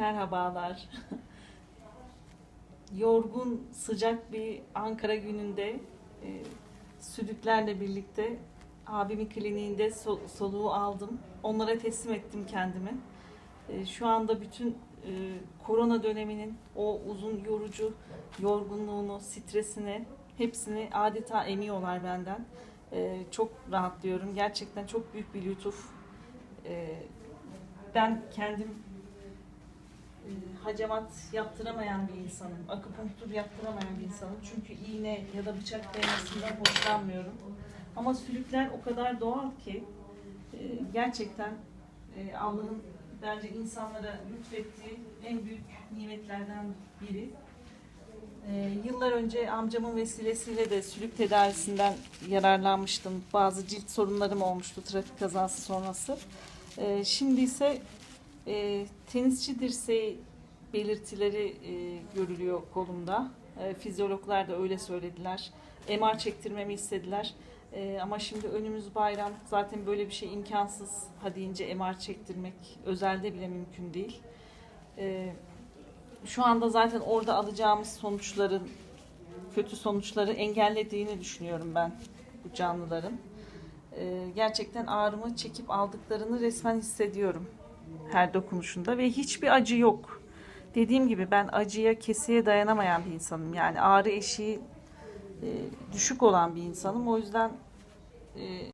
Merhabalar. Yorgun, sıcak bir Ankara gününde e, sülüklerle birlikte abimin kliniğinde so- soluğu aldım. Onlara teslim ettim kendimi. E, şu anda bütün e, korona döneminin o uzun yorucu yorgunluğunu, stresini hepsini adeta emiyorlar benden. E, çok rahatlıyorum. Gerçekten çok büyük bir lütuf. E, ben kendim hacamat yaptıramayan bir insanım. Akupunktur yaptıramayan bir insanım. Çünkü iğne ya da bıçak değmesinden hoşlanmıyorum. Ama sülükler o kadar doğal ki e, gerçekten e, Allah'ın bence insanlara lütfettiği en büyük nimetlerden biri. E, yıllar önce amcamın vesilesiyle de sülük tedavisinden yararlanmıştım. Bazı cilt sorunlarım olmuştu trafik kazası sonrası. E, şimdi ise e, tenisçi dirseği belirtileri e, görülüyor kolumda. E, fizyologlar da öyle söylediler. MR çektirmemi istediler. E, ama şimdi önümüz bayram. Zaten böyle bir şey imkansız. Ha deyince MR çektirmek özelde bile mümkün değil. E, şu anda zaten orada alacağımız sonuçların kötü sonuçları engellediğini düşünüyorum ben bu canlıların. E, gerçekten ağrımı çekip aldıklarını resmen hissediyorum her dokunuşunda ve hiçbir acı yok. Dediğim gibi ben acıya keseye dayanamayan bir insanım. Yani ağrı eşiği e, düşük olan bir insanım. O yüzden e,